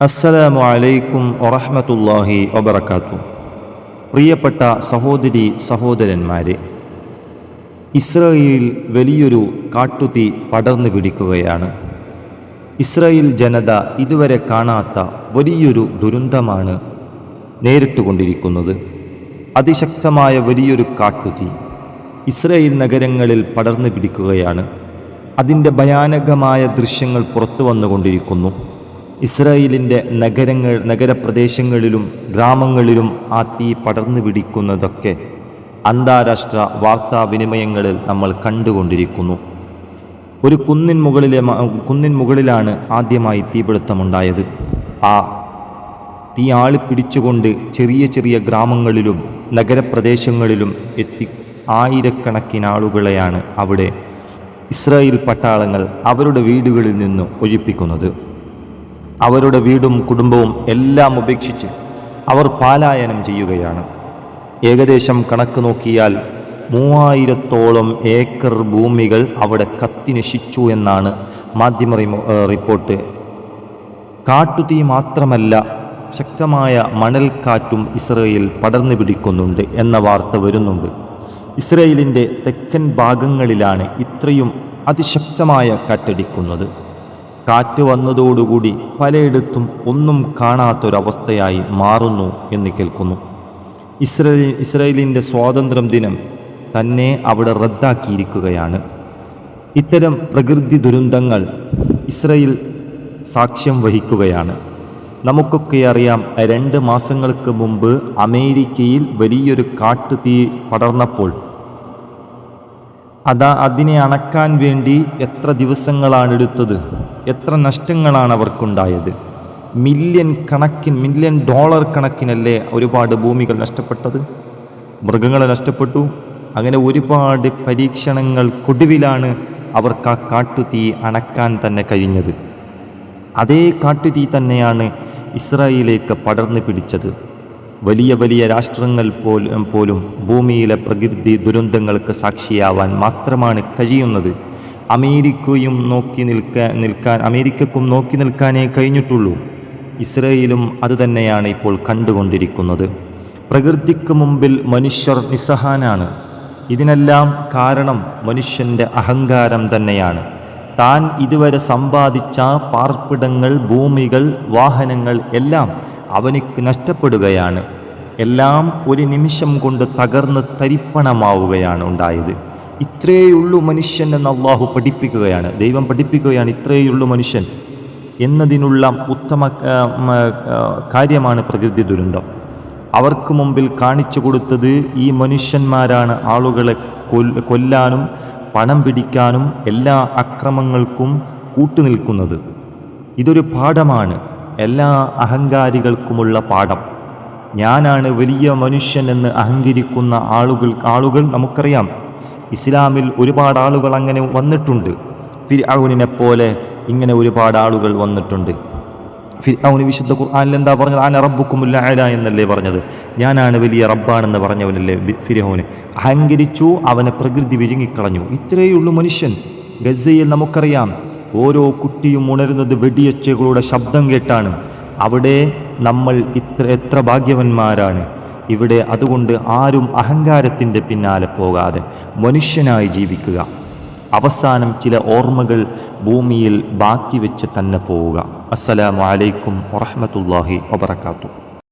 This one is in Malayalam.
അസ്സലാമു അലൈക്കും വറഹ്മത്തുള്ളാഹി വബർക്കാത്തു പ്രിയപ്പെട്ട സഹോദരി സഹോദരന്മാരെ ഇസ്രായേലിൽ വലിയൊരു കാട്ടുതീ പടർന്നു പിടിക്കുകയാണ്. ഇസ്രായേൽ ജനത ഇതുവരെ കാണാത്ത വലിയൊരു ദുരന്തമാണ് നേരിട്ടുകൊണ്ടിരിക്കുന്നത് അതിശക്തമായ വലിയൊരു കാട്ടുതീ ഇസ്രായേൽ നഗരങ്ങളിൽ പടർന്നു പിടിക്കുകയാണ്. അതിന്റെ ഭയാനകമായ ദൃശ്യങ്ങൾ പുറത്തു വന്നുകൊണ്ടിരിക്കുന്നു. ഇസ്രായേലിന്റെ നഗരങ്ങൾ നഗരപ്രദേശങ്ങളിലും ഗ്രാമങ്ങളിലും ആ തീ പടർന്നു പിടിക്കുന്നതൊക്കെ അന്താരാഷ്ട്ര വാർത്താവിനിമയങ്ങളിൽ നമ്മൾ കണ്ടുകൊണ്ടിരിക്കുന്നു. ഒരു കുന്നിൻ മുകളിലെ കുന്നിൻ മുകളിലാണ് ആദ്യമായി തീപിടുത്തമുണ്ടായത്. ആ തീ ആളി പിടിച്ചുകൊണ്ട് ചെറിയ ചെറിയ ഗ്രാമങ്ങളിലും നഗരപ്രദേശങ്ങളിലും എത്തി ആയിരക്കണക്കിന് ആളുകളെയാണ് അവിടെ ഇസ്രായേൽ പട്ടാളങ്ങൾ അവരുടെ വീടുകളിൽ നിന്ന് ഒഴിപ്പിക്കുന്നത്. അവരുടെ വീടും കുടുംബവും എല്ലാം ഉപേക്ഷിച്ച് അവർ പാലായനം ചെയ്യുകയാണ്. ഏകദേശം കണക്ക് നോക്കിയാൽ മൂവായിരത്തോളം ഏക്കർ ഭൂമികൾ അവിടെ കത്തിനശിച്ചു എന്നാണ് മാധ്യമ റിപ്പോർട്ട്. കാട്ടുതീ മാത്രമല്ല ശക്തമായ മണൽക്കാറ്റും ഇസ്രയേൽ പടർന്നു പിടിക്കുന്നുണ്ട് എന്ന വാർത്ത വരുന്നുണ്ട്. ഇസ്രയേലിന്റെ തെക്കൻ ഭാഗങ്ങളിലാണ് ഇത്രയും അതിശക്തമായ കാറ്റടിക്കുന്നത്. കാറ്റ് വന്നതോടുകൂടി പലയിടത്തും ഒന്നും കാണാത്തൊരവസ്ഥയായി മാറുന്നു എന്ന് കേൾക്കുന്നു. ഇസ്രേ ഇസ്രയേലിന്റെ സ്വാതന്ത്ര്യം ദിനം തന്നെ അവിടെ റദ്ദാക്കിയിരിക്കുകയാണ്. ഇത്തരം പ്രകൃതി ദുരന്തങ്ങൾ ഇസ്രയേൽ സാക്ഷ്യം വഹിക്കുകയാണ്. നമുക്കൊക്കെ അറിയാം രണ്ട് മാസങ്ങൾക്ക് മുമ്പ് അമേരിക്കയിൽ വലിയൊരു കാട്ടു തീ പടർന്നപ്പോൾ അതാ അതിനെ അണക്കാൻ വേണ്ടി എത്ര ദിവസങ്ങളാണ് എടുത്തത്? എത്ര നഷ്ടങ്ങളാണ് അവർക്കുണ്ടായത് മില്യൺ കണക്കിന് മില്യൺ ഡോളർ കണക്കിനല്ലേ ഒരുപാട് ഭൂമികൾ നഷ്ടപ്പെട്ടത്? മൃഗങ്ങളെ നഷ്ടപ്പെട്ടു. അങ്ങനെ ഒരുപാട് പരീക്ഷണങ്ങൾക്കൊടുവിലാണ് അവർക്ക് ആ കാട്ടുതീ അണക്കാൻ തന്നെ കഴിഞ്ഞത്. അതേ കാട്ടുതീ തന്നെയാണ് ഇസ്രായേലിലേക്ക് പടർന്നു പിടിച്ചത്. വലിയ വലിയ രാഷ്ട്രങ്ങൾ പോലും പോലും ഭൂമിയിലെ പ്രകൃതി ദുരന്തങ്ങൾക്ക് സാക്ഷിയാവാൻ മാത്രമാണ് കഴിയുന്നത്. അമേരിക്കയും നോക്കി നിൽക്കാൻ നിൽക്കാൻ അമേരിക്കക്കും നോക്കി നിൽക്കാനേ കഴിഞ്ഞിട്ടുള്ളൂ. ഇസ്രയേലും അതുതന്നെയാണ് ഇപ്പോൾ കണ്ടുകൊണ്ടിരിക്കുന്നത്. പ്രകൃതിക്ക് മുമ്പിൽ മനുഷ്യർ നിസ്സഹാനാണ്. ഇതിനെല്ലാം കാരണം മനുഷ്യന്റെ അഹങ്കാരം തന്നെയാണ്. താൻ ഇതുവരെ സമ്പാദിച്ച പാർപ്പിടങ്ങൾ ഭൂമികൾ വാഹനങ്ങൾ എല്ലാം അവനിക്ക് നഷ്ടപ്പെടുകയാണ്. എല്ലാം ഒരു നിമിഷം കൊണ്ട് തകർന്ന് തരിപ്പണമാവുകയാണ് ഉണ്ടായത്. ഇത്രയുള്ളൂ മനുഷ്യൻ എന്ന് അള്ളാഹു പഠിപ്പിക്കുകയാണ്. ദൈവം പഠിപ്പിക്കുകയാണ് ഇത്രേയുള്ളൂ മനുഷ്യൻ എന്നതിനുള്ള ഉത്തമ കാര്യമാണ് പ്രകൃതി ദുരന്തം. അവർക്ക് മുമ്പിൽ കാണിച്ചു കൊടുത്തത് ഈ മനുഷ്യന്മാരാണ് ആളുകളെ കൊല്ലാനും പണം പിടിക്കാനും എല്ലാ അക്രമങ്ങൾക്കും കൂട്ടുനിൽക്കുന്നത് ഇതൊരു പാഠമാണ്. എല്ലാ അഹങ്കാരികൾക്കുമുള്ള പാഠം. ഞാനാണ് വലിയ മനുഷ്യൻ എന്ന് അഹങ്കരിക്കുന്ന ആളുകൾ ആളുകൾ നമുക്കറിയാം. ഇസ്ലാമിൽ ഒരുപാട് ആളുകൾ അങ്ങനെ വന്നിട്ടുണ്ട്. ഫിർഔനിനെ പോലെ ഇങ്ങനെ ഒരുപാട് ആളുകൾ വന്നിട്ടുണ്ട്. ഫിർഔന് വിശുദ്ധ ഖുർആനിൽ എന്താ പറഞ്ഞത്? ആന റബ്ബുക്കുമുല്ല അല എന്നല്ലേ പറഞ്ഞത്? ഞാനാണ് വലിയ റബ്ബാണെന്ന് പറഞ്ഞവനല്ലേ ഫിരഹോന് അഹങ്കരിച്ചു അവനെ പ്രകൃതി വിഴുങ്ങിക്കളഞ്ഞു. ഇത്രയേ ഉള്ളൂ മനുഷ്യൻ. ഗസയിൽ നമുക്കറിയാം ഓരോ കുട്ടിയും ഉണരുന്നത് വെടിയച്ചകളുടെ ശബ്ദം കേട്ടാണ്. അവിടെ നമ്മൾ ഇത്ര എത്ര ഭാഗ്യവന്മാരാണ്. ഇവിടെ അതുകൊണ്ട് ആരും അഹങ്കാരത്തിന്റെ പിന്നാലെ പോകാതെ മനുഷ്യനായി ജീവിക്കുക. അവസാനം ചില ഓർമ്മകൾ ഭൂമിയിൽ ബാക്കി വെച്ച് തന്നെ പോവുക. അസ്സലാമു അലൈക്കും വറഹ്മത്തുള്ളാഹി വബറകാതുഹു.